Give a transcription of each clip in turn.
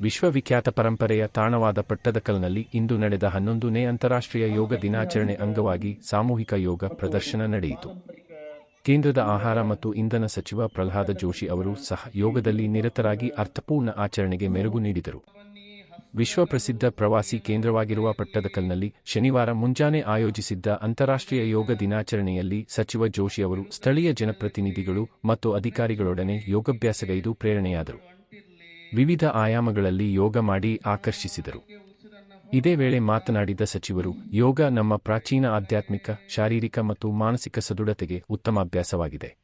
ವಿಶ್ವವಿಖ್ಯಾತ ಪರಂಪರೆಯ ತಾಣವಾದ ಪಟ್ಟದಕಲ್ನಲ್ಲಿ ಇಂದು ನಡೆದ ಹನ್ನೊಂದನೇ ಅಂತಾರಾಷ್ಟ್ರೀಯ ಯೋಗ ದಿನಾಚರಣೆ ಅಂಗವಾಗಿ ಸಾಮೂಹಿಕ ಯೋಗ ಪ್ರದರ್ಶನ ನಡೆಯಿತು. ಕೇಂದ್ರದ ಆಹಾರ ಮತ್ತು ಇಂಧನ ಸಚಿವ ಪ್ರಹ್ಲಾದ ಜೋಶಿ ಅವರು ಸಹ ಯೋಗದಲ್ಲಿ ನಿರತರಾಗಿ ಅರ್ಥಪೂರ್ಣ ಆಚರಣೆಗೆ ಮೆರುಗು ನೀಡಿದರು. ವಿಶ್ವಪ್ರಸಿದ್ಧ ಪ್ರವಾಸಿ ಕೇಂದ್ರವಾಗಿರುವ ಪಟ್ಟದಕಲ್ನಲ್ಲಿ ಶನಿವಾರ ಮುಂಜಾನೆ ಆಯೋಜಿಸಿದ್ದ ಅಂತಾರಾಷ್ಟ್ರೀಯ ಯೋಗ ದಿನಾಚರಣೆಯಲ್ಲಿ ಸಚಿವ ಜೋಶಿ ಅವರು ಸ್ಥಳೀಯ ಜನಪ್ರತಿನಿಧಿಗಳು ಮತ್ತು ಅಧಿಕಾರಿಗಳೊಡನೆ ಯೋಗಾಭ್ಯಾಸಗೈದು ಪ್ರೇರಣೆಯಾದರು. ವಿವಿಧ ಆಯಾಮಗಳಲ್ಲಿ ಯೋಗ ಮಾಡಿ ಆಕರ್ಷಿಸಿದರು. ಇದೇ ವೇಳೆ ಮಾತನಾಡಿದ ಸಚಿವರು, ಯೋಗ ನಮ್ಮ ಪ್ರಾಚೀನ ಆಧ್ಯಾತ್ಮಿಕ, ಶಾರೀರಿಕ ಮತ್ತು ಮಾನಸಿಕ ಸದೃಢತೆಗೆ ಉತ್ತಮ ಅಭ್ಯಾಸವಾಗಿದೆ.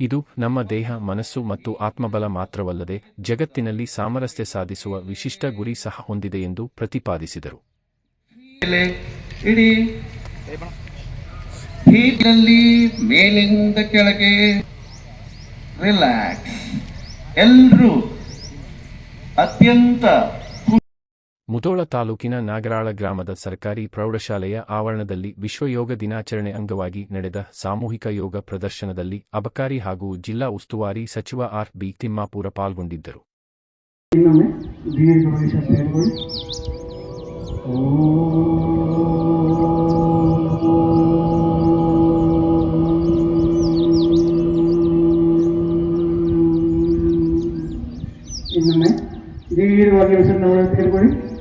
ಇದು ನಮ್ಮ ದೇಹ, ಮನಸ್ಸು ಮತ್ತು ಆತ್ಮಬಲ ಮಾತ್ರವಲ್ಲದೆ ಜಗತ್ತಿನಲ್ಲಿ ಸಾಮರಸ್ಯ ಸಾಧಿಸುವ ವಿಶಿಷ್ಟ ಗುರಿ ಸಹ ಹೊಂದಿದೆ ಎಂದು ಪ್ರತಿಪಾದಿಸಿದರು. ಮೇಲಿಂದ ಕೆಳಗೆ. ರಿಲ್ಯಾಕ್ಸ್ ಎಲ್ರೂ ಅತ್ಯಂತ ಮುಧೋಳ ತಾಲೂಕಿನ ನಾಗರಾಳ ಗ್ರಾಮದ ಸರ್ಕಾರಿ ಪ್ರೌಢಶಾಲೆಯ ಆವರಣದಲ್ಲಿ ವಿಶ್ವ ಯೋಗ ದಿನಾಚರಣೆ ಅಂಗವಾಗಿ ನಡೆದ ಸಾಮೂಹಿಕ ಯೋಗ ಪ್ರದರ್ಶನದಲ್ಲಿ ಅಬಕಾರಿ ಹಾಗೂ ಜಿಲ್ಲಾ ಉಸ್ತುವಾರಿ ಸಚಿವ ಆರ್ ಬಿ ತಿಮ್ಮಾಪುರ ಪಾಲ್ಗೊಂಡಿದ್ದರು. ಇನ್ನೊಮ್ಮೆ ದೀರ್ಘವಾಗಿ ಹೆಸರನ್ನು ತೆಗೆದುಕೊಳ್ಳಿ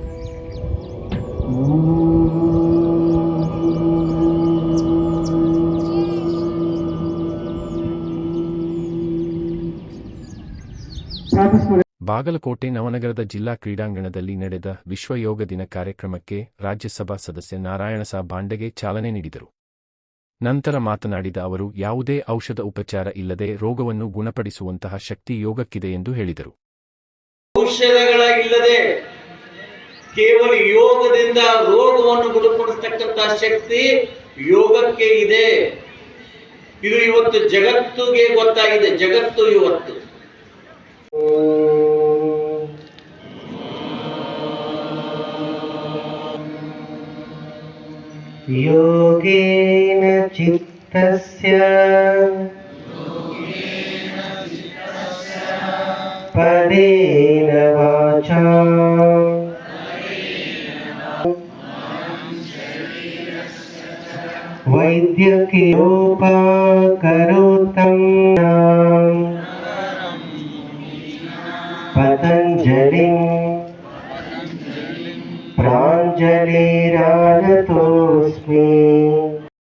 ಬಾಗಲಕೋಟೆ ನವನಗರದ ಜಿಲ್ಲಾ ಕ್ರೀಡಾಂಗಣದಲ್ಲಿ ನಡೆದ ವಿಶ್ವ ಯೋಗ ದಿನ ಕಾರ್ಯಕ್ರಮಕ್ಕೆ ರಾಜ್ಯಸಭಾ ಸದಸ್ಯ ನಾರಾಯಣಸ ಬಾಂಡೆಗೆ ಚಾಲನೆ ನೀಡಿದರು. ನಂತರ ಮಾತನಾಡಿದ ಅವರು, ಯಾವುದೇ ಔಷಧ ಉಪಚಾರ ಇಲ್ಲದೆ ರೋಗವನ್ನು ಗುಣಪಡಿಸುವಂತಹ ಶಕ್ತಿ ಯೋಗಕ್ಕಿದೆ ಎಂದು ಹೇಳಿದರು. ಔಷಧಗಳಾಗಿಲ್ಲದೆ ಕೇವಲ ಯೋಗದಿಂದ ರೋಗವನ್ನು ಗುಣಪಡಿಸತಕ್ಕಂತ ಶಕ್ತಿ ಯೋಗಕ್ಕೆ ಇದೆ. ಇದು ಇವತ್ತು ಜಗತ್ತುಗೆ ಗೊತ್ತಾಗಿದೆ. ಜಗತ್ತು ಇವತ್ತು. ಯೋಗೇನ ಚಿತ್ತಸ್ಯ पदेन वाचा वैद्यकीयोपाकरोतं पतञ्जलिम् प्राञ्जलिरानतोऽस्मि